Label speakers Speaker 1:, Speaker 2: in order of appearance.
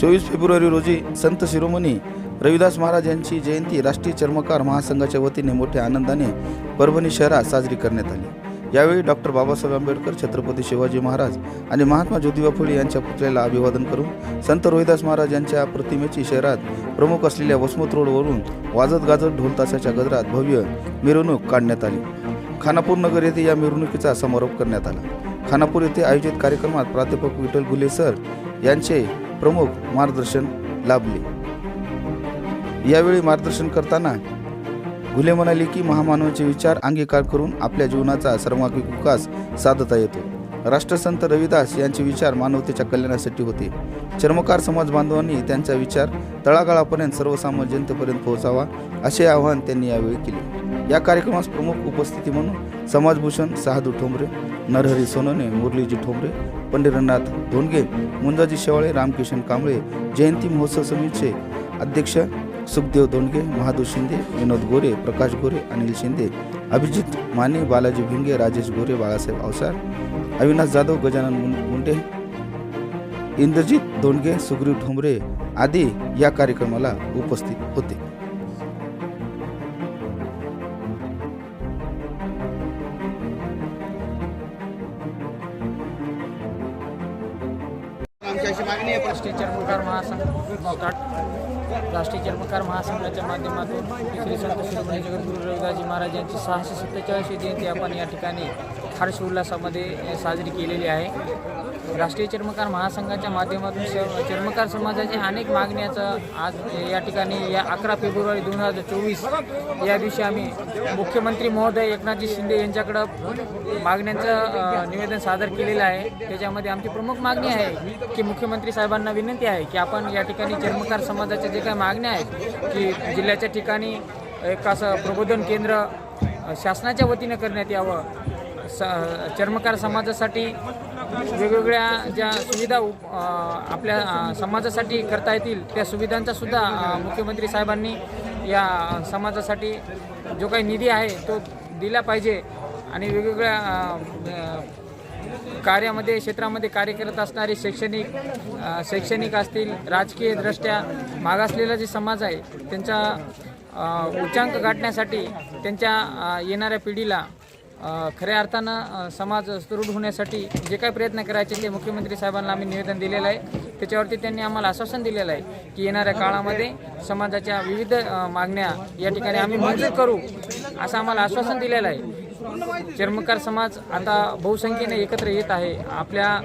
Speaker 1: चोवीस फेब्रुवारी रोजी संत शिरोमणी रविदास महाराज यांची जयंती राष्ट्रीय चर्मकार महासंघाच्या वतीने मोठ्या आनंदाने परभणी शहरात साजरी करण्यात आली. यावेळी डॉक्टर बाबासाहेब आंबेडकर छत्रपती शिवाजी महाराज आणि महात्मा ज्योतिबा फुले यांच्या पुतळ्याला अभिवादन करून संत रोहिदास महाराज यांच्या प्रतिमेची शहरात प्रमुख असलेल्या वसमत रोडवरून वाजत गाजत ढोलतासाच्या गजरात भव्य मिरवणूक काढण्यात आली. खानापूर नगर येथे या मिरवणुकीचा समारोप करण्यात आला. खानापूर येथे आयोजित कार्यक्रमात प्राध्यापक विठ्ठल गुले सर यांचे प्रमुख मार्गदर्शन लाभले. यावेळी मार्गदर्शन करताना घुले म्हणाले की महामानवाचे विचार अंगीकार करून आपल्या जीवनाचा सर्वांगी विकास साधता येतो. राष्ट्रसंत रविदास यांचे विचार मानवतेच्या कल्याणासाठी होते. चर्मकार समाज बांधवांनी त्यांचा विचार तळागाळापर्यंत सर्वसामान्य जनतेपर्यंत पोहोचावा असे आवाहन त्यांनी यावेळी केले. या कार्यक्रमास प्रमुख उपस्थिती म्हणून समाजभूषण सहादू ठोंबरे नरहरी सोनवणे मुरलीजी ठोंबरे पंढरीनाथ धोंडगे मुंजाजी शेवाळे रामकिशन कांबळे जयंती महोत्सव समितीचे अध्यक्ष सुखदेव धोंडगे महादू शिंदे विनोद गोरे प्रकाश गोरे अनिल शिंदे अभिजित माने बालाजी भिंगे राजेश गोरे बाळासाहेब अवसार अविनाश जाधव गजानन मुं- मुंडे इंद्रजित धोंडगे सुग्रीव ठोंबरे आदी या कार्यक्रमाला उपस्थित होते.
Speaker 2: आमची अशी मागणी आहे पण
Speaker 3: राष्ट्रीय चर्मकार महासंघ राष्ट्रीय चर्मकार महासंघाच्या माध्यमातून श्री संत शिरोमणी जगद्गुरू रविदासजी महाराज यांची सहाशे सत्तेचाळीसवी जयंती आपण या ठिकाणी हर्ष उल्हासामध्ये साजरी केलेली आहे. राष्ट्रीय चर्मकार महासंघाच्या माध्यमातून चर्मकार समाजाच्या अनेक मागण्याचं आज या ठिकाणी या अकरा फेब्रुवारी दोन हजार चोवीस या दिवशी आम्ही मुख्यमंत्री महोदय एकनाथजी शिंदे यांच्याकडं मागण्यांचं निवेदन सादर केलेलं आहे. त्याच्यामध्ये आमची प्रमुख मागणी आहे की मुख्यमंत्री साहेबांना विनंती आहे की आपण या ठिकाणी चर्मकार समाजाच्या जे काही मागण्या आहेत की जिल्ह्याच्या ठिकाणी एक असं प्रबोधन केंद्र शासनाच्या वतीनं करण्यात यावं. स चर्मकार समाजासाठी वेगवेगळ्या ज्या सुविधा उप- आपल्या समाजासाठी करता येतील त्या सुविधांचासुद्धा मुख्यमंत्री साहेबांनी या समाजासाठी जो काही निधी आहे तो दिला पाहिजे आणि वेगवेगळ्या कार्यामध्ये क्षेत्रामध्ये कार्य करत असणारे शैक्षणिक शैक्षणिक असतील राजकीय दृष्ट्या मागासलेला जे समाज आहे त्यांचा उच्चांक गाठण्यासाठी त्यांच्या येणाऱ्या पिढीला खऱ्या अर्थानं समाज सुदृढ होण्यासाठी जे काही प्रयत्न करायचे ते मुख्यमंत्री साहेबांना आम्ही निवेदन दिलेलं आहे. त्याच्यावरती त्यांनी आम्हाला आश्वासन दिलेलं आहे की येणाऱ्या काळामध्ये समाजाच्या विविध मागण्या या ठिकाणी आम्ही मंजूर करू असं आम्हाला आश्वासन दिलेलं आहे. चर्मकार समाज आता बहुसंख्येने एकत्र येत आहे. आपल्या